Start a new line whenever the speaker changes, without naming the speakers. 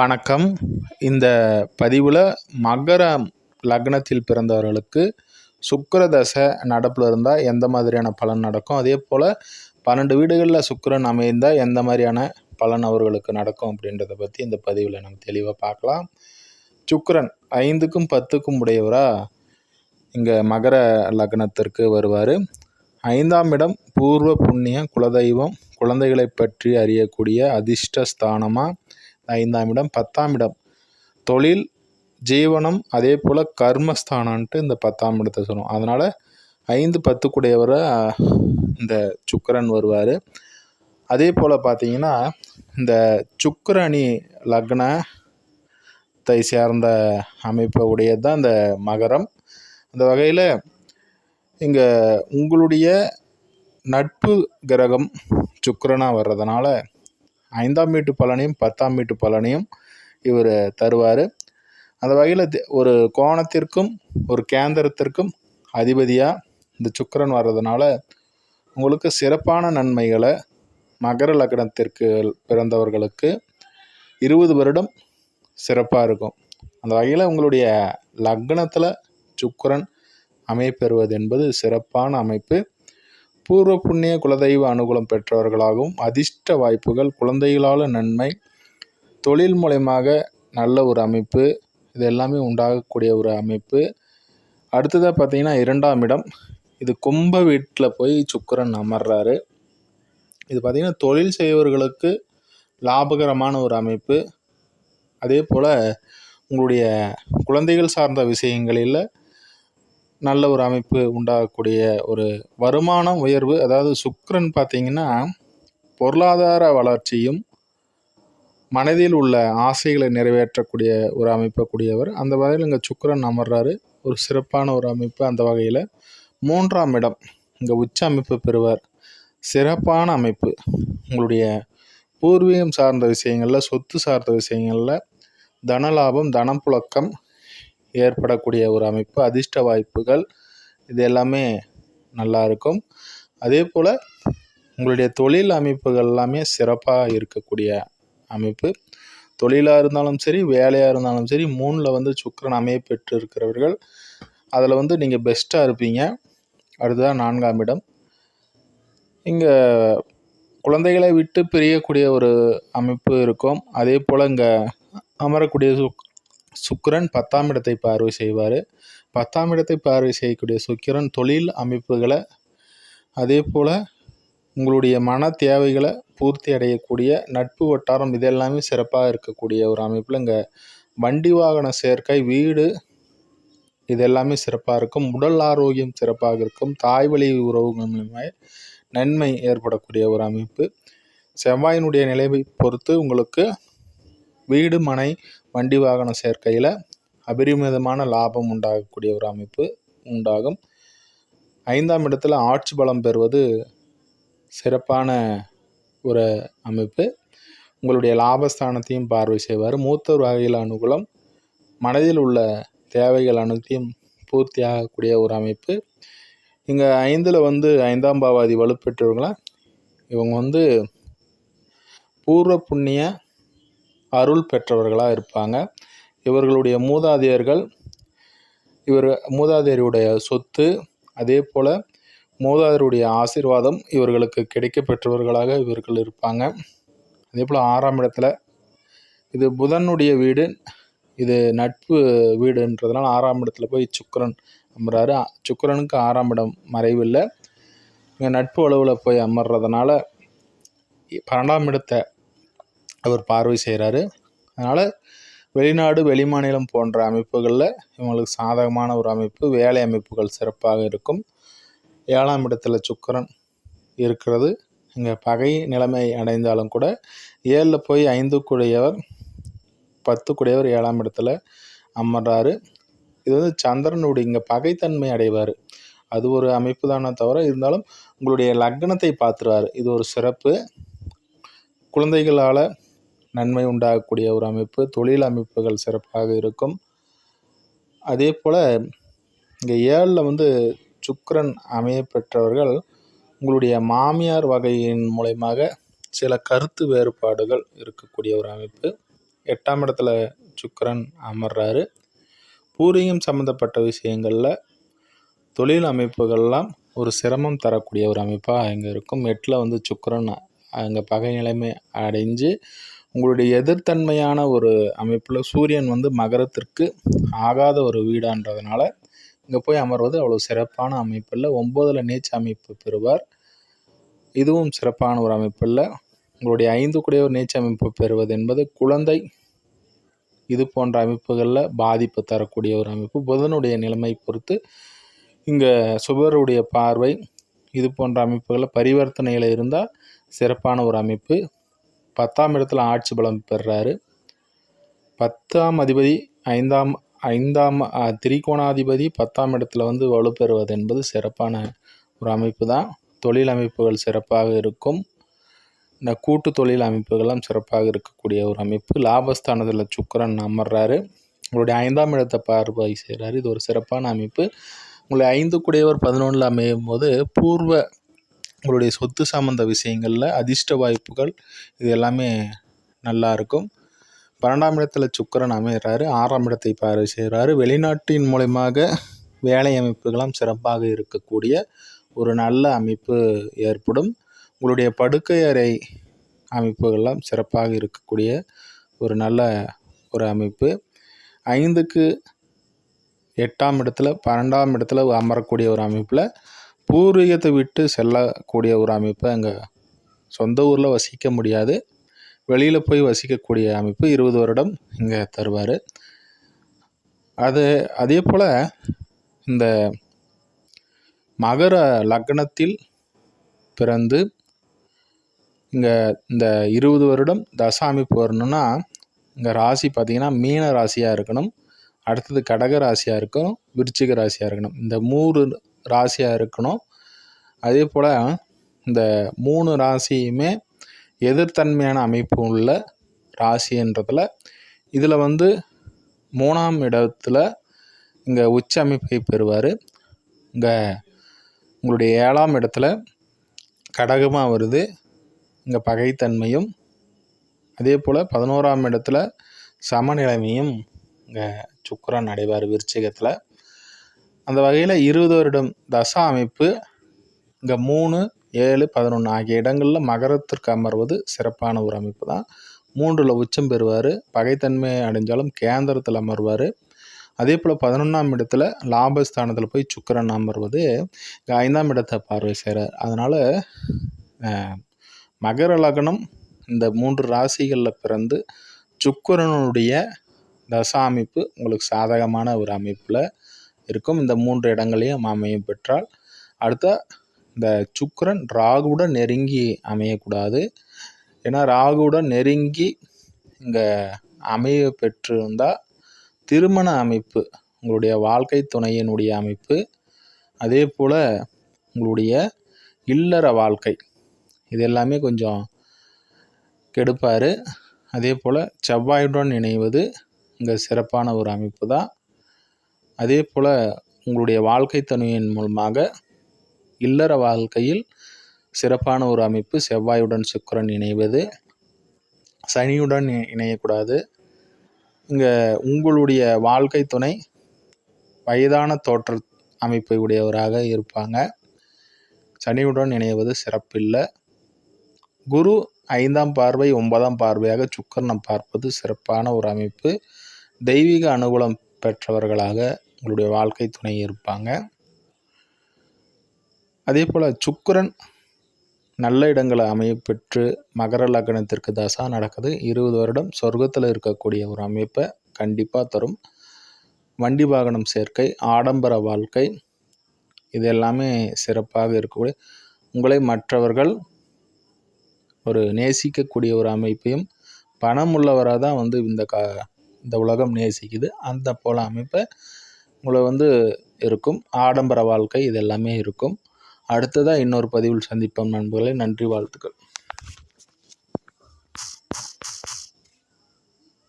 வணக்கம். இந்த பதிவில் மகர லக்னத்தில் பிறந்தவர்களுக்கு சுக்கர தசை நடப்பில் இருந்தால் எந்த மாதிரியான பலன் நடக்கும்? அதே போல் பன்னெண்டு வீடுகளில் சுக்கரன் அமைந்தால் எந்த மாதிரியான பலன் அவர்களுக்கு நடக்கும் அப்படின்றத பற்றி இந்த பதிவில் நம்ம தெளிவாக பார்க்கலாம். சுக்கரன் ஐந்துக்கும் பத்துக்கும் உடையவராக இங்கே மகர லக்னத்திற்கு வருவார். ஐந்தாம் இடம் பூர்வ புண்ணிய குலதெய்வம் குழந்தைகளை பற்றி அறியக்கூடிய அதிர்ஷ்ட ஸ்தானமாக ஐந்தாம் இடம் பத்தாம் இடம். தொழில் ஜீவனம் அதே போல் கர்மஸ்தானன்ட்டு இந்த பத்தாம் இடத்தை சொல்லுவோம். அதனால் ஐந்து பத்துக்குடையவரை இந்த சுக்கரன் வருவார். அதே போல் பார்த்தீங்கன்னா இந்த சுக்கரணி லக்னத்தை சேர்ந்த அமைப்பை உடையது தான் இந்த மகரம். அந்த வகையில் இங்கே உங்களுடைய நட்பு கிரகம் சுக்கரனாக வர்றதுனால ஐந்தாம் வீட்டு பலனையும் பத்தாம் வீட்டு பலனையும் இவர் தருவார். அந்த வகையில் ஒரு கோணத்திற்கும் ஒரு கேந்திரத்திற்கும் அதிபதியாக இந்த சுக்கரன் வர்றதுனால உங்களுக்கு சிறப்பான நன்மைகளை மகர லக்னத்திற்கு பிறந்தவர்களுக்கு இருபது வருடம் சிறப்பாக இருக்கும். அந்த வகையில் உங்களுடைய லக்னத்தில் சுக்கிரன் அமைப்பெறுவது என்பது சிறப்பான அமைப்பு. பூர்வ புண்ணிய குலதெய்வ அனுகூலம் பெற்றவர்களாகவும் அதிர்ஷ்ட வாய்ப்புகள் குழந்தைகளால் நன்மை தொழில் மூலயமாக நல்ல ஒரு அமைப்பு இது எல்லாமே உண்டாகக்கூடிய ஒரு அமைப்பு. அடுத்ததாக பார்த்தீங்கன்னா இரண்டாம் இடம் இது கும்ப வீட்டில் போய் சுக்கிரன் அமர்றாரு. இது பார்த்திங்கன்னா தொழில் செய்வர்களுக்கு லாபகரமான ஒரு அமைப்பு. அதே போல் உங்களுடைய குழந்தைகள் சார்ந்த விஷயங்களில் நல்ல ஒரு அமைப்பு உண்டாகக்கூடிய ஒரு வருமானம் உயர்வு அதாவது சுக்கரன் பார்த்திங்கன்னா பொருளாதார வளர்ச்சியும் மனதில் உள்ள ஆசைகளை நிறைவேற்றக்கூடிய ஒரு அமைப்பை கூடியவர். அந்த வகையில் இங்கே சுக்கரன் அமர்றாரு. ஒரு சிறப்பான ஒரு அமைப்பு அந்த வகையில். மூன்றாம் இடம் இங்கே உச்ச அமைப்பு பெறுவார். சிறப்பான அமைப்பு. உங்களுடைய பூர்வீகம் சார்ந்த விஷயங்களில் சொத்து சார்ந்த விஷயங்களில் தனலாபம் தனப்புழக்கம் ஏற்படக்கூடிய ஒரு அமைப்பு அதிர்ஷ்ட வாய்ப்புகள் இது எல்லாமே நல்லா இருக்கும். அதே போல் உங்களுடைய தொழில் அமைப்புகள் எல்லாமே சிறப்பாக இருக்கக்கூடிய அமைப்பு. தொழிலாக இருந்தாலும் சரி வேலையாக இருந்தாலும் சரி மூணில் வந்து சுக்கரன் அமைய பெற்று இருக்கிறவர்கள் அதில் வந்து நீங்கள் பெஸ்ட்டாக இருப்பீங்க. அடுத்ததான் நான்காம் இடம். இங்கே குழந்தைகளை விட்டு பிரியக்கூடிய ஒரு அமைப்பு இருக்கும். அதே போல் இங்கே அமரக்கூடிய சுக் சுக்கிரன் பத்தாம் இடத்தை பார்வை செய்வார். பத்தாம் இடத்தை பார்வை செய்யக்கூடிய சுக்கிரன் தொழில் அமைப்புகளை அதே போல் உங்களுடைய மன தேவைகளை பூர்த்தி அடையக்கூடிய நட்பு வட்டாரம் இதெல்லாமே சிறப்பாக இருக்கக்கூடிய ஒரு அமைப்பில் இங்கே வண்டி வாகன சேர்க்கை வீடு இதெல்லாமே சிறப்பாக இருக்கும். உடல் ஆரோக்கியம் சிறப்பாக இருக்கும். தாய் வழி உறவுகள் மூலமாக நன்மை ஏற்படக்கூடிய ஒரு அமைப்பு. செவ்வாயினுடைய நிலையை பொறுத்து உங்களுக்கு வீடு மனை வண்டி வாகன சேர்க்கையில் அபரிமிதமான லாபம் உண்டாகக்கூடிய ஒரு அமைப்பு உண்டாகும். ஐந்தாம் இடத்துல ஆட்சி பலம் பெறுவது சிறப்பான ஒரு அமைப்பு. உங்களுடைய லாபஸ்தானத்தையும் பார்வை செய்வார். மூத்தோர் வகையில் அனுகூலம் மனதில் உள்ள தேவைகள் அனைத்தையும் பூர்த்தி ஆகக்கூடிய ஒரு அமைப்பு. இங்கே ஐந்தில் வந்து ஐந்தாம் பாவாதி வலுப்பெற்றவங்களா? இவங்க வந்து பூர்வ புண்ணிய அருள் பெற்றவர்களாக இருப்பாங்க. இவர்களுடைய மூதாதையர்கள் இவர் மூதாதையருடைய சொத்து அதே போல் மூதாதையருடைய ஆசீர்வாதம் இவர்களுக்கு கிடைக்க பெற்றவர்களாக இவர்கள் இருப்பாங்க. அதே போல் ஆறாம் இடத்துல இது புதனுடைய வீடு இது நட்பு வீடுன்றதுனால ஆறாம் இடத்துல போய் சுக்கரன் அமர்றாரு. சுக்கரனுக்கு ஆறாம் இடம் மறைவில்லை. இங்கே நட்பு அளவில் போய் அமர்றதுனால பன்னெண்டாம் இடத்தை அவர் பார்வை செய்கிறாரு அதனால் வெளிநாடு வெளிமாநிலம் போன்ற அமைப்புகளில் இவங்களுக்கு சாதகமான ஒரு அமைப்பு வேலை அமைப்புகள் சிறப்பாக இருக்கும். ஏழாம் இடத்துல சுக்கரன் இருக்கிறது. இங்கே பகை நிலைமை அடைந்தாலும் கூட ஏழில் போய் ஐந்துக்குடையவர் பத்துக்குடையவர் ஏழாம் இடத்துல அமர்றாரு. இது வந்து சந்திரனுடைய இங்கே பகைத்தன்மை அடைவார். அது ஒரு அமைப்பு தானே தவிர இருந்தாலும் உங்களுடைய லக்னத்தை பார்த்துருவார். இது ஒரு சிறப்பு. குழந்தைகளால் நன்மை உண்டாகக்கூடிய ஒரு அமைப்பு. தொழில் அமைப்புகள் சிறப்பாக இருக்கும். அதே போல் இங்கே ஏழில் வந்து சுக்கரன் அமைய பெற்றவர்கள் உங்களுடைய மாமியார் வகையின் மூலயமாக சில கருத்து வேறுபாடுகள் இருக்கக்கூடிய ஒரு அமைப்பு. எட்டாம் இடத்துல சுக்கரன் அமர்றாரு. பூரியம் சம்மந்தப்பட்ட விஷயங்களில் தொழில் அமைப்புகள்லாம் ஒரு சிரமம் தரக்கூடிய ஒரு அமைப்பாக இங்கே இருக்கும். எட்டில் வந்து சுக்கரன் அங்கே பகை நிலைமை அடைஞ்சு உங்களுடைய எதிர்த்தன்மையான ஒரு அமைப்பில் சூரியன் வந்து மகரத்திற்கு ஆகாத ஒரு வீடான்றதுனால இங்கே போய் அமர்வது அவ்வளோ சிறப்பான அமைப்பில் ஒம்போதில் நீச்ச அமைப்பு பெறுவார். இதுவும் சிறப்பான ஒரு அமைப்பில் உங்களுடைய ஐந்து குடையோர் நீச்ச அமைப்பு பெறுவது என்பது குழந்தை இது போன்ற அமைப்புகளில் பாதிப்பு தரக்கூடிய ஒரு அமைப்பு. புதனுடைய நிலைமை பொறுத்து இங்கே சுபருடைய பார்வை இது போன்ற அமைப்புகளில் பரிவர்த்தனையில் இருந்தால் சிறப்பான ஒரு அமைப்பு. பத்தாம் இடத்துல ஆட்சி பலம் பெறுறாரு பத்தாம் அதிபதி ஐந்தாம் ஐந்தாம் திரிகோணாதிபதி பத்தாம் இடத்துல வந்து வலுப்பெறுவது என்பது சிறப்பான ஒரு அமைப்பு தான். தொழில் அமைப்புகள் சிறப்பாக இருக்கும். இந்த கூட்டு தொழில் அமைப்புகள்லாம் சிறப்பாக இருக்கக்கூடிய ஒரு அமைப்பு. லாபஸ்தானத்தில் சுக்கரன் அமர்றாரு. உங்களுடைய ஐந்தாம் இடத்தை பார்வை செய்கிறாரு இது ஒரு சிறப்பான அமைப்பு. உங்களுடைய ஐந்து குடையவர் பதினொன்றில் அமையும் போது பூர்வ உங்களுடைய சொத்து சம்மந்த விஷயங்களில் அதிர்ஷ்ட வாய்ப்புகள் இது எல்லாமே நல்லா இருக்கும். பன்னெண்டாம் இடத்துல சுக்கரன் அமைகிறாரு ஆறாம் இடத்தை பார்வை செய்கிறாரு வெளிநாட்டின் மூலயமாக வேலை அமைப்புகளாம் சிறப்பாக இருக்கக்கூடிய ஒரு நல்ல அமைப்பு ஏற்படும். உங்களுடைய படுக்கை அறை அமைப்புகள்லாம் சிறப்பாக இருக்கக்கூடிய ஒரு நல்ல ஒரு அமைப்பு. ஐந்துக்கு எட்டாம் இடத்துல பன்னெண்டாம் இடத்துல அமரக்கூடிய ஒரு அமைப்பில் பூர்வீகத்தை விட்டு செல்லக்கூடிய ஒரு அமைப்பு அங்கே சொந்த ஊரில் வசிக்க முடியாது. வெளியில் போய் வசிக்கக்கூடிய அமைப்பு இருபது வருடம் இங்கே தருவார். அது அதே போல் இந்த மகர லக்னத்தில் பிறந்து இங்கே இந்த இருபது வருடம் தச அமைப்பு வரணும்னா இங்கே ராசி பார்த்திங்கன்னா மீன ராசியாக இருக்கணும். அடுத்தது கடக ராசியாக இருக்கணும் விருச்சிக ராசியாக இருக்கணும். இந்த மூணு ராசியாக இருக்கணும். அதே போல் இந்த மூணு ராசியுமே எதிர்த்தன்மையான அமைப்பு உள்ள ராசின்றதில் இதில் வந்து மூணாம் இடத்துல இங்கே உச்ச அமைப்பை பெறுவார். இங்கே உங்களுடைய ஏழாம் இடத்துல கடகமாக வருது. இங்கே பகைத்தன்மையும் அதே போல் பதினோராம் இடத்துல சமநிலைமையும் இங்கே சுக்கரன் அடைவார் விருச்சிகத்தில். அந்த வகையில் இருபது வருடம் தசா அமைப்பு இங்கே மூணு ஏழு பதினொன்று ஆகிய இடங்களில் மகரத்திற்கு அமர்வது சிறப்பான ஒரு அமைப்பு தான் மூன்றில் உச்சம் பெறுவார் பகைத்தன்மை அடைஞ்சாலும் கேந்திரத்தில் அமர்வார். அதே போல் பதினொன்றாம் இடத்துல லாபஸ்தானத்தில் போய் சுக்கரன் அமர்வது ஐந்தாம் இடத்தை பார்வை செய்கிறார் அதனால் மகர லக்னம் இந்த மூன்று ராசிகளில் பிறந்து சுக்கரனுடைய தசா அமைப்பு உங்களுக்கு சாதகமான ஒரு அமைப்பில் இருக்கும். இந்த மூன்று இடங்களையும் அமையும் பெற்றால் அடுத்த இந்த சுக்கரன் ராகுவுடன் நெருங்கி அமையக்கூடாது. ஏன்னா ராகுவுடன் நெருங்கி இங்கே அமைய பெற்றிருந்தால் திருமண அமைப்பு உங்களுடைய வாழ்க்கை துணையினுடைய அமைப்பு அதே போல் உங்களுடைய இல்லற வாழ்க்கை இது எல்லாமே கொஞ்சம் கெடுப்பார். அதே போல் செவ்வாயுடன் இணைவது இங்கே சிறப்பான ஒரு அமைப்பு தான் அதே போல் உங்களுடைய வாழ்க்கை தனியின் மூலமாக இல்லற வாழ்க்கையில் சிறப்பான ஒரு அமைப்பு செவ்வாயுடன் சுக்கரன் இணைவது சனியுடன் இணையக்கூடாது. இங்கே உங்களுடைய வாழ்க்கை துணை வயதான தோற்ற அமைப்பை உடையவராக இருப்பாங்க. சனியுடன் இணைவது சிறப்பில்லை. குரு ஐந்தாம் பார்வை ஒன்பதாம் பார்வையாக சுக்கரனை பார்ப்பது சிறப்பான ஒரு அமைப்பு. தெய்வீக அனுகூலம் பெற்றவர்களாக உங்களுடைய வாழ்க்கை துணை இருப்பாங்க. அதே போல் சுக்கரன் நல்ல இடங்களை அமைய பெற்று மகர லக்னத்திற்கு தசா நடக்குது. இருபது வருடம் சொர்க்கத்தில் இருக்கக்கூடிய ஒரு அமைப்பை கண்டிப்பாக தரும். வண்டி வாகனம் சேர்க்கை ஆடம்பர வாழ்க்கை இது எல்லாமே சிறப்பாக இருக்கக்கூடிய உங்களை மற்றவர்கள் ஒரு நேசிக்கக்கூடிய ஒரு அமைப்பையும் பணம் உள்ளவராக தான் வந்து இந்த கா இந்த உலகம் நேசிக்குது. அந்த போல் அமைப்பை உங்களை வந்து இருக்கும். ஆடம்பர வாழ்க்கை இது எல்லாமே இருக்கும். அடுத்ததாக இன்னொரு பதிவில் சந்திப்போம் நண்பர்களே. நன்றி வாழ்த்துக்கள்.